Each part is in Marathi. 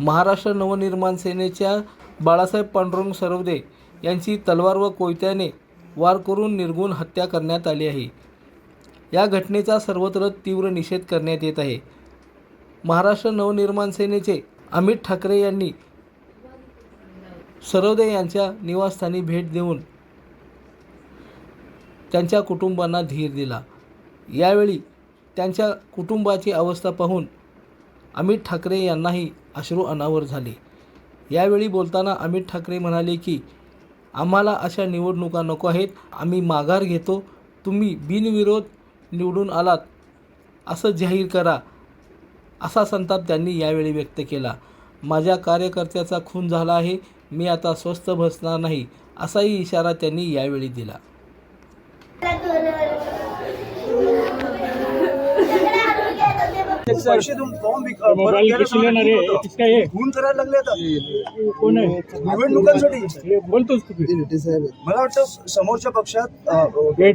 महाराष्ट्र नवनिर्माण सेनेच्या बाळासाहेब पांडुरंग सरवदे यांची तलवार व कोयत्याने वार करून निर्गुण हत्या करण्यात आली आहे. या घटनेचा सर्वत्र तीव्र निषेध करण्यात येत आहे. महाराष्ट्र नवनिर्माण सेनेचे अमित ठाकरे यांनी सरवदे यांच्या निवासस्थानी भेट देऊन त्यांच्या कुटुंबांना धीर दिला. यावेळी त्यांच्या कुटुंबाची अवस्था पाहून अमित ठाकरे यांनाही अश्रू अनावर झाले. यावेळी बोलताना अमित ठाकरे म्हणाले की आम्हाला अशा निवडणुका नको आहेत. आम्ही माघार घेतो. तुम्ही बिनविरोध निवडून आलात. असं जाहीर करा. असा संताप त्यांनी यावेळी व्यक्त केला. माझ्या कार्यकर्त्याचा खून झाला आहे. मी आता स्वस्थ बसणार नाही. असाही इशारा त्यांनी यावेळी दिला. पैसे देऊन फॉर्म. खून करायला लागले आता. कोण आहे? निवडणुकांसाठी. बोलतोच तू मला वाटतं समोरच्या पक्षात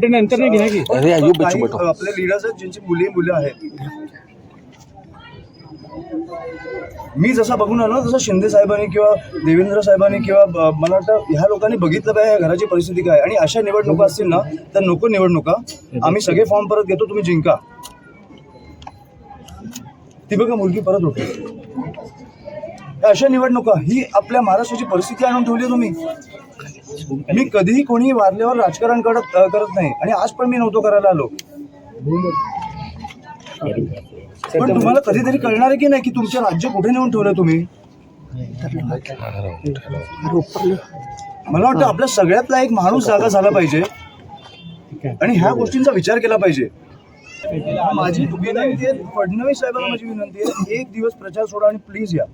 नंतर आपले लिडर्स आहेत ज्यांची मुली मुलं आहेत. मी जसा बघून आलो तसं शिंदे साहेबांनी किंवा देवेंद्र साहेबांनी किंवा मला वाटतं ह्या लोकांनी बघितलं पाहिजे या घराची परिस्थिती काय. आणि अशा निवडणुका असतील ना तर नको निवडणुका. आम्ही सगळे फॉर्म परत घेतो तुम्ही जिंका. ती बघा मुलगी परत होते अशा निवडणुका ही आपल्या महाराष्ट्राची परिस्थिती आणून ठेवली आहे तुम्ही. मी कधीही कोणीही वारल्यावर राजकारण करत करत नाही. आणि आज पण मी नव्हतो करायला आलो. पण तुम्हाला कधीतरी कळणार आहे की नाही की तुमचं राज्य कुठे नेऊन ठेवलं तुम्ही? मला वाटतं आपल्या सगळ्यातला एक माणूस जागा झाला पाहिजे. आणि ह्या गोष्टींचा विचार केला पाहिजे. माझी विनंती आहे फडणवीस साहेबांना माझी विनंती आहे एक दिवस प्रचार सोडा आणि प्लीज या.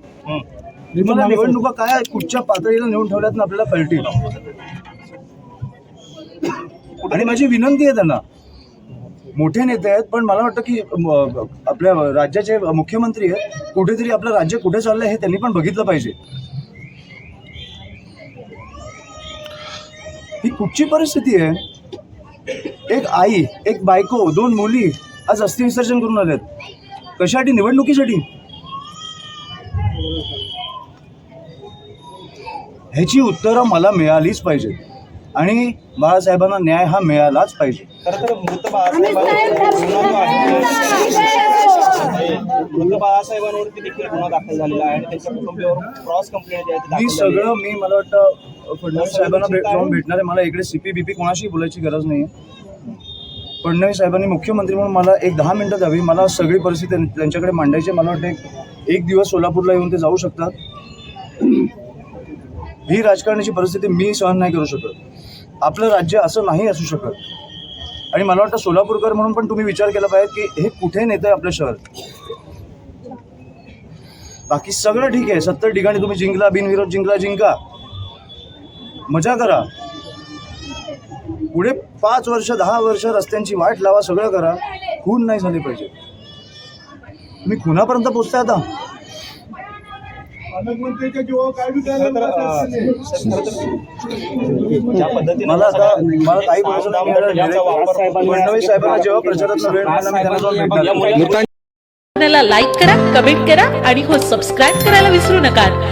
तुम्हाला निवडणुका काय आहेत, कुठच्या पातळीला नेऊन ठेवल्यात ना आपल्याला कळतील. आणि माझी विनंती आहे त्यांना. मोठे नेते आहेत पण मला वाटतं की आपल्या राज्याचे मुख्यमंत्री आहेत कुठेतरी आपलं राज्य कुठे चाललंय हे त्यांनी पण बघितलं पाहिजे. ही कुठची परिस्थिती आहे? एक आई एक बायको दोन मुली आज अस्थि विसर्जन करून आल्यात कशासाठी? निवडणुकीसाठी? ह्याची उत्तरं मला मिळालीच पाहिजेत आणि बाळासाहेबांना न्याय हा मिळालाच पाहिजे. खरं तर मृत बाळासाहेबांवर मृत बाळासाहेबांवरती देखील गुन्हा दाखल झालेला आहे आणि त्यांच्या कुटुंबियावर क्रॉस कंप्लेंट जे आहे ती मी दाखल झाली आहे. सगळं मी मला वाटतं फडणवीस साहेबांना भेट जाऊन भेटणार आहे. मला इकडे सीपी बीपी कोणाशी बोलायची गरज नाही फडणवीस साहेबांनी मुख्यमंत्री म्हणून मला एक दहा मिनिटं द्यावी. मला सगळी परिस्थिती त्यांच्याकडे मांडायची मला वाटते एक- एक दिवस सोलापूरला येऊन ते जाऊ शकतात. ही राजकारणाची परिस्थिती मी सहन नाही करू शकत. आपलं राज्य असं नाही असू शकत. आणि मला वाटतं सोलापूरकर म्हणून पण तुम्ही विचार केला पाहिजे की हे कुठे नेतं आहे आपलं शहर? बाकी सगळं ठीक आहे. सत्तर ठिकाणी तुम्ही जिंकला बिनविरोध जिंकला जिंका. मजा करा. पुढे पाच वर्ष दहा वर्ष रस्त्यांची वाट लावा सगळं करा. खून नाही झाले पाहिजे. तुम्ही खुनापर्यंत पोचताय आता. मला आता काही फडणवीस साहेबांना जेव्हा प्रचारात वेळ मिळाला लाईक करा कमेंट करा आणि हो सबस्क्राईब करायला विसरू नका.